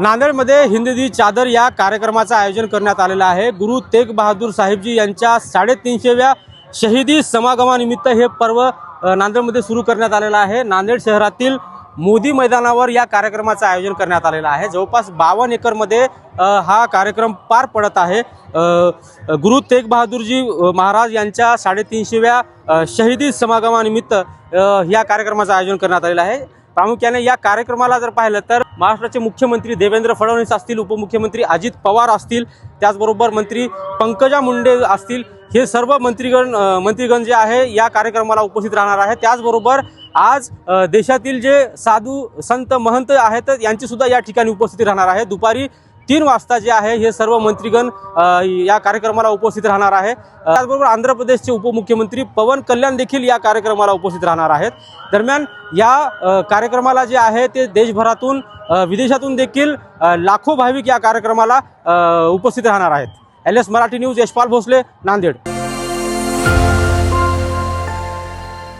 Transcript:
नांदेडमध्ये हिंदी चादर या कार्यक्रमाचं आयोजन करण्यात आलेलं आहे. गुरु तेग बहादूर साहेबजी यांच्या साडेतीनशेव्या शहीदी समागमानिमित्त हे पर्व नांदेडमध्ये सुरू करण्यात आलेलं आहे. नांदेड शहरातील मोदी मैदानावर या कार्यक्रमाचं आयोजन करण्यात आलेलं आहे. जवळपास बावन्न एकरमध्ये हा कार्यक्रम पार पडत आहे. गुरु तेग बहादूरजी महाराज यांच्या साडेतीनशेव्या शहीदी समागमानिमित्त या कार्यक्रमाचं आयोजन करण्यात आलेलं आहे. प्रामुख्याने या कार्यक्रमाला जर पाहिलं तर महाराष्ट्राचे मुख्यमंत्री देवेंद्र फडणवीस असतील उपमुख्यमंत्री अजित पवार असतील त्याचबरोबर मंत्री पंकजा मुंडे असतील हे सर्व मंत्रीगण मंत्रीगण जे आहे या कार्यक्रमाला उपस्थित राहणार आहे त्याचबरोबर आज देशातील जे साधू संत महंत आहेत यांची सुद्धा या ठिकाणी उपस्थिती राहणार आहे दुपारी तीन वाजता जे आहे हे सर्व मंत्रीगण या कार्यक्रमाला उपस्थित राहणार आहे त्याचबरोबर आंध्र प्रदेशचे उपमुख्यमंत्री पवन कल्याण देखील या कार्यक्रमाला उपस्थित राहणार आहेत. दरम्यान या कार्यक्रमाला जे आहे ते देशभरातून विदेशातून देखील लाखो भाविक या कार्यक्रमाला उपस्थित राहणार आहेत. L S Marathi news Yashpal Bhosle Nanded.